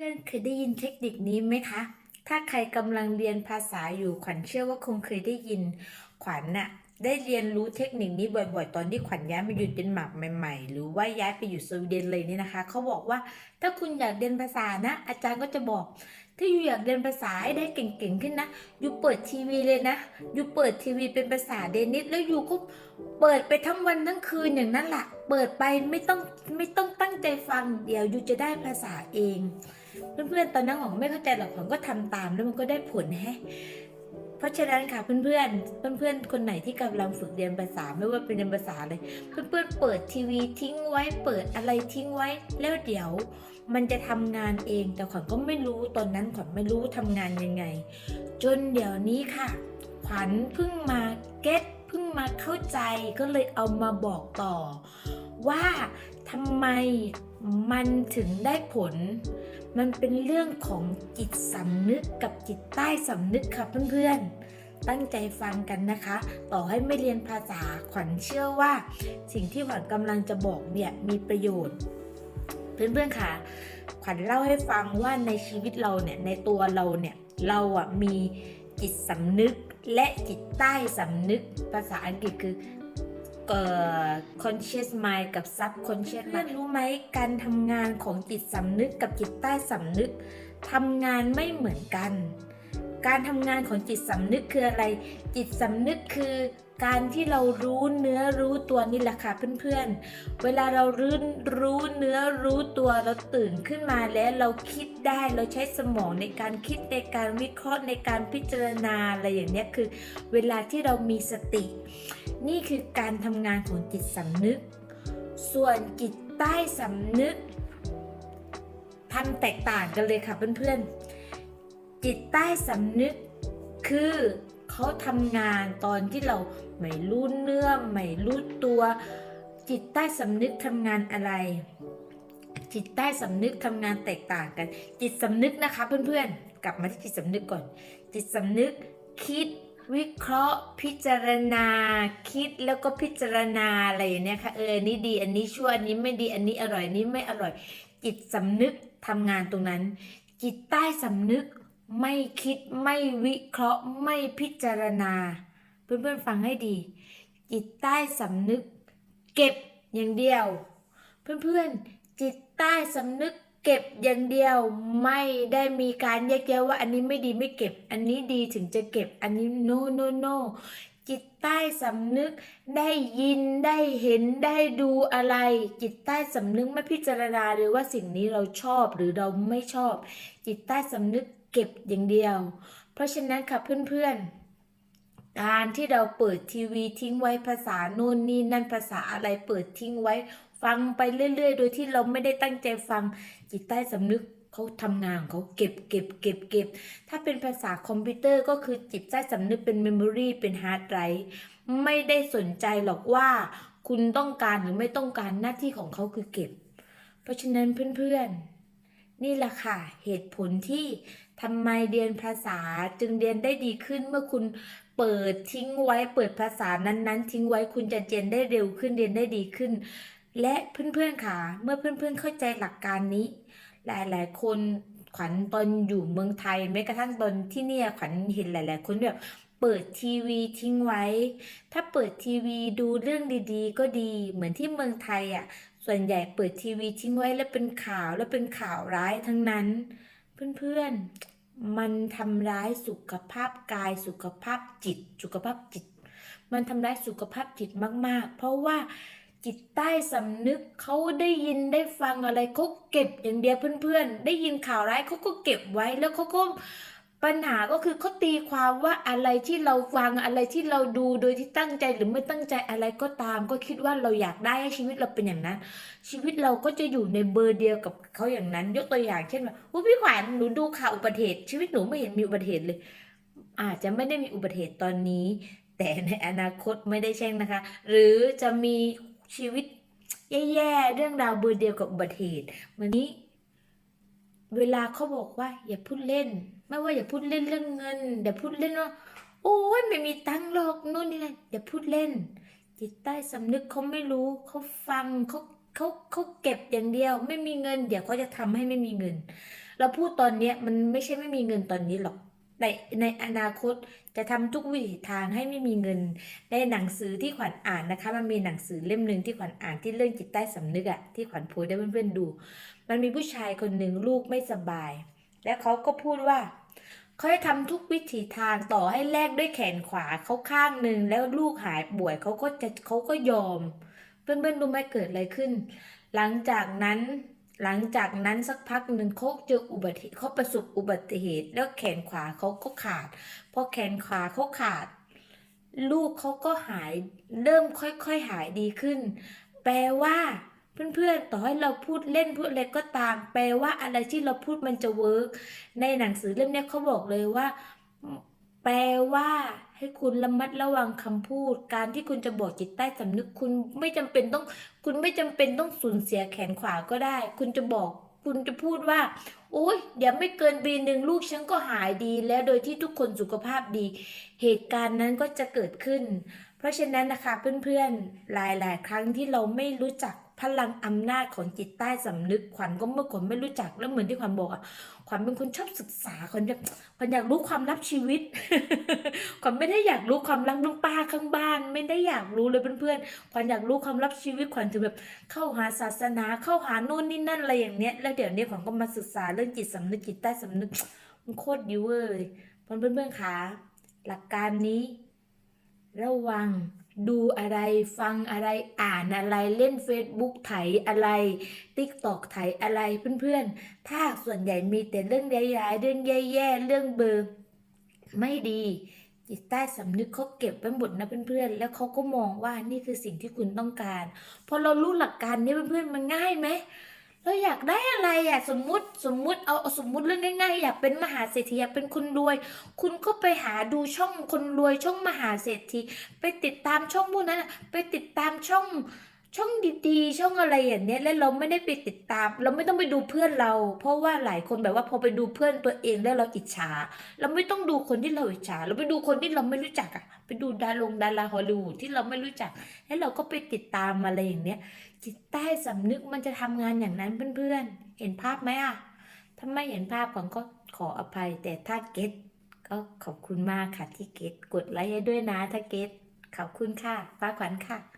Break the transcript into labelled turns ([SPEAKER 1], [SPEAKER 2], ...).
[SPEAKER 1] พื่อนๆเคยได้ยินเทคนิคนี้ไหมคะ ถ้าใครกำลังเรียนภาษาอยู่ขวัญเชื่อว่าคงเคยได้ยิน ขวัญน่ะได้เรียนรู้เทคนิคนี้บ่อยๆ ตอนที่ขวัญย้ายมาอยู่เดนมาร์กใหม่ๆ หรือว่าย้ายไปอยู่สวีเดนเลยนี่นะคะ เขาบอกว่าถ้าคุณอยากเรียนภาษานะ อาจารย์ก็จะบอก ถ้าอยู่อยากเรียนภาษาให้ได้เก่งๆขึ้นนะ อยู่เปิดทีวีเลยนะ อยู่เปิดทีวีเป็นภาษาเดนิสแล้วอยู่ก็เปิดไปทั้งวันทั้งคืนอย่างนั้นแหละเปิดไปไม่ต้องไม่ต้องตั้งใจฟังเดี๋ยวอยู่จะได้ภาษาเอง เพื่อนๆตอนนั้นของไม่เข้าใจหรอกของก็ทำตามแล้วมันก็ได้ผลแฮะเพราะฉะนั้นค่ะเพื่อนๆ เพื่อนๆ คนไหนที่กำลังฝึกเรียนภาษาไม่ว่าเป็นเรียนภาษาเลยเพื่อนๆ เปิดทีวีทิ้งไว้เปิดอะไรทิ้งไว้ แล้วเดี๋ยวมันจะทำงานเอง แต่ขวัญก็ไม่รู้ตอนนั้นขวัญไม่รู้ทำงานยังไง จนเดี๋ยวนี้ค่ะ ขวัญเพิ่งมาเก็ตเพิ่งมาเข้าใจก็เลยเอามาบอกต่อ ว่าทำไม มันถึงได้ผล มันเป็นเรื่องของจิตสำนึกกับจิตใต้สำนึกค่ะเพื่อนๆ ตั้งใจฟังกันนะคะ ต่อให้ไม่เรียนภาษาขวัญเชื่อว่า สิ่งที่ขวัญกำลังจะบอกเนี่ยมีประโยชน์ เพื่อนๆค่ะ ขวัญเล่าให้ฟังว่าในชีวิตเราเนี่ยในตัวเราเนี่ยเราอะมีจิตสำนึกและจิตใต้สำนึกภาษาอังกฤษคือ เอ่อ conscious mind กับ subconscious mind รู้ไหมการทำงานของจิตสำนึกกับจิตใต้สำนึกทำงานไม่เหมือนกัน การทำงานของจิตสำนึกคืออะไร จิตสำนึกคือการที่เรารู้เนื้อรู้ตัวนี่แหละค่ะเพื่อนๆ เวลาเรารู้รู้เนื้อรู้ตัวเราตื่นขึ้นมาแล้วเราคิดได้เราใช้สมองในการคิดในการวิเคราะห์ในการพิจารณาอะไรอย่างนี้คือ เวลาที่เรามีสติ นี่คือการทำงานของจิตสำนึก ส่วนจิตใต้สำนึกทำแตกต่างกันเลยค่ะเพื่อนๆ จิตใต้สำนึกคือเขาทำงานตอนที่เราไม่รู้เนื้อไม่รู้ตัว จิตใต้สำนึกทำงานอะไร จิตใต้สำนึกทำงานแตกต่างกัน จิตสำนึกนะคะเพื่อนๆ กลับมาที่จิตสำนึกก่อน จิตสำนึกคิด วิเคราะห์พิจารณา คิดแล้วก็พิจารณาอะไรอย่างเนี้ยค่ะเอออันนี้ดีอันนี้ชั่วอันนี้ไม่ดีอันนี้อร่อยนี้ไม่อร่อย จิตสำนึกทำงานตรงนั้น จิตใต้สำนึกไม่คิดไม่วิเคราะห์ไม่พิจารณา เพื่อนๆฟังให้ดี จิตใต้สำนึก เก็บอย่างเดียว เพื่อนๆจิตใต้สำนึก เก็บอย่างเดียวไม่ได้มีการแยกแยะว่าอันนี้ไม่ดีไม่เก็บ อันนี้ดีถึงจะเก็บอันนี้ no no no จิตใต้สำนึกได้ยินได้เห็นได้ดูอะไร จิตใต้สำนึกไม่พิจารณาเลยว่าสิ่งนี้เราชอบหรือเราไม่ชอบ จิตใต้สำนึกเก็บอย่างเดียว เพราะฉะนั้นค่ะเพื่อนๆการที่เราเปิดทีวีทิ้งไว้ภาษาโน่นนี่นั่นภาษาอะไรเปิดทิ้งไว้ ฟังไปเรื่อย ๆ โดยที่เราไม่ได้ตั้งใจฟังจิตใต้สำนึกเขาทำงานเขาเก็บเก็บเก็บเก็บ ถ้าเป็นภาษาคอมพิวเตอร์ก็คือจิตใต้สำนึกเป็นเมมโมรีเป็นฮาร์ดไดรฟ์ไม่ได้สนใจหรอกว่าคุณต้องการหรือไม่ต้องการหน้าที่ของเขาคือเก็บ เพราะฉะนั้นเพื่อนๆ นี่แหละค่ะ เหตุผลที่ทำไมเรียนภาษาจึงเรียนได้ดีขึ้นเมื่อคุณเปิดทิ้งไว้เปิดภาษานั้นๆ ทิ้งไว้คุณจะเรียนได้เร็วขึ้นเรียนได้ดีขึ้น และเพื่อนๆค่ะ เมื่อเพื่อนๆเข้าใจหลักการนี้ หลายๆ คนขวัญตอนอยู่เมืองไทยแม้กระทั่งตอนที่เนี่ยขวัญเห็นหลาย ๆ คนแบบเปิดทีวีทิ้งไว้ ถ้าเปิดทีวีดูเรื่องดีๆ ก็ดีเหมือนที่เมืองไทยอะ ส่วนใหญ่เปิดทีวีทิ้งไว้แล้วเป็นข่าวแล้วเป็นข่าวร้ายทั้งนั้น เพื่อนๆ มันทำร้ายสุขภาพกายสุขภาพจิต สุขภาพจิต มันทำร้ายสุขภาพจิตมาก ๆ เพราะว่า จิตใต้สำนึกเขาได้ยินได้ฟังอะไรเขาเก็บอย่างเดียวเพื่อนๆ ได้ยินข่าวร้ายเขาก็เก็บไว้แล้วเขาก็ปัญหาก็คือเขาตีความว่าอะไรที่เราฟังอะไรที่เราดูโดยที่ตั้งใจหรือไม่ตั้งใจอะไรก็ตาม ก็คิดว่าเราอยากได้ให้ชีวิตเราเป็นอย่างนั้น ชีวิตเราก็จะอยู่ในเบอร์เดียวกับเขาอย่างนั้น ยกตัวอย่างเช่นว่าอุ๊ยพี่ขวัญหนูดูข่าวอุบัติเหตุชีวิตหนูไม่เห็นมีอุบัติเหตุเลย อาจจะไม่ได้มีอุบัติเหตุตอนนี้ แต่ในอนาคตไม่ได้แช่งนะคะ หรือจะมี ชีวิตแย่ๆ เรื่องราวเบอร์เดียวกับอุบัติเหตุวันนี้ เวลาเขาบอกว่า อย่าพูดเล่น ไม่ว่าอย่าพูดเล่นเรื่องเงินอย่าพูดเล่นว่าโอ้ยไม่มีตังค์หรอกนู่นนี่นั่นอย่าพูดเล่น จิตใต้สำนึกเขาไม่รู้เขาฟังเขาเขาเขาเก็บอย่างเดียว ไม่มีเงิน เดี๋ยวเขาจะทำให้ไม่มีเงิน เราพูดตอนเนี้ยมันไม่ใช่ไม่มีเงินตอนนี้หรอก แต่ในอนาคตจะทำทุกวิถีทางให้ไม่มีเงิน ในหนังสือที่ขวัญอ่านนะคะ มันมีหนังสือเล่มหนึ่งที่ขวัญอ่านที่เรื่องจิตใต้สำนึกอะที่ขวัญโพสต์ให้เพื่อนๆดู มันมีผู้ชายคนหนึ่งลูกไม่สบาย แล้วเขาก็พูดว่าเขาจะทำทุกวิถีทางต่อให้แลกด้วยแขนขวาเขาข้างหนึ่งแล้วลูกหายป่วยเขาก็จะเขาก็ยอม เพื่อนๆรู้ไหมเกิดอะไรขึ้น หลังจากนั้น หลังจากนั้นสักพักหนึ่งเขาเจออุบัติเขาประสบอุบัติเหตุแล้วแขนขวาเขาก็ขาดพอแขนขวาเขาขาด ลูกเขาก็หายเริ่มค่อยๆหายดีขึ้น แปลว่าเพื่อนๆ ต่อให้เราพูดเล่นพูดอะไรก็ตาม แปลว่าอะไรที่เราพูดมันจะเวิร์กในหนังสือเล่มนี้เขาบอกเลยว่า แปลว่าให้คุณระมัดระวังคำพูด การที่คุณจะบอกจิตใต้สำนึกคุณไม่จำเป็นต้อง คุณไม่จำเป็นต้องสูญเสียแขนขวาก็ได้ คุณจะบอกคุณจะพูดว่า โอ้ยเดี๋ยวไม่เกินปีหนึ่งลูกฉันก็หายดี แล้วโดยที่ทุกคนสุขภาพดี เหตุการณ์นั้นก็จะเกิดขึ้น เพราะฉะนั้นนะคะเพื่อนๆหลายๆ ครั้งที่เราไม่รู้จัก พลังอำนาจของจิตใต้สำนึกขวัญก็เมื่อก่อนไม่รู้จักแล้วเหมือนที่ขวัญบอกอะขวัญเป็นคนชอบศึกษาขวัญแบบขวัญอยากรู้ความลับชีวิตขวัญไม่ได้อยากรู้ความลับลุงป้าข้างบ้าน ไม่ได้อยากรู้เลยเพื่อนๆขวัญอยากรู้ความลับชีวิตขวัญถึงแบบเข้าหาศาสนาเข้าหาโน่นนี่นั่นอะไรอย่างเนี้ยแล้วเดี๋ยวนี้ขวัญก็มาศึกษาเรื่องจิตสำนึกจิตใต้สำนึกมันโคตรดีเวอร์เลยเพื่อนๆคะหลักการนี้ ระวัง ดูอะไรฟังอะไรอ่านอะไรเล่น Facebook ไถอะไร TikTok ไถอะไรเพื่อนๆถ้าส่วนใหญ่มีแต่เรื่องร้ายๆเรื่องแย่ๆ เรื่องเบอร์ไม่ดีจิตใต้สำนึกเขาเก็บไว้หมดนะเพื่อนๆ แล้วเขาก็มองว่านี่คือสิ่งที่คุณต้องการ พอเรารู้หลักการนี้เพื่อนๆ มันง่ายไหม เราอยากได้อะไรอะสมมุติสมมุติเอาเอาสมมุติเรื่องง่ายๆอยากเป็นมหาเศรษฐีอยากเป็นคนรวย คุณก็ไปหาดูช่องคนรวยช่องมหาเศรษฐี ไปติดตามช่องพวกนั้นไปติดตามช่อง ช่องดีๆ ช่องอะไรอย่างเนี้ยแล้วเราไม่ได้ไปติดตาม เราไม่ต้องไปดูเพื่อนเรา เพราะว่าหลายคนแบบว่าพอไปดูเพื่อนตัวเองแล้วเราอิจฉา เราไม่ต้องดูคนที่เราอิจฉา เราไปดูคนที่เราไม่รู้จักอะไปดูดารงดาราฮอลลีวูดที่เราไม่รู้จัก แล้วเราก็ไปติดตามอะไรอย่างเนี้ย จิตใต้สำนึกมันจะทำงานอย่างนั้นเพื่อนๆ เห็นภาพไหมอะถ้าไม่เห็นภาพก่อนก็ขออภัย แต่ถ้าเก็ตก็ขอบคุณมากค่ะที่เก็ตกดไลค์ให้ด้วยนะถ้าเก็ตขอบคุณค่ะฟ้าขวัญค่ะ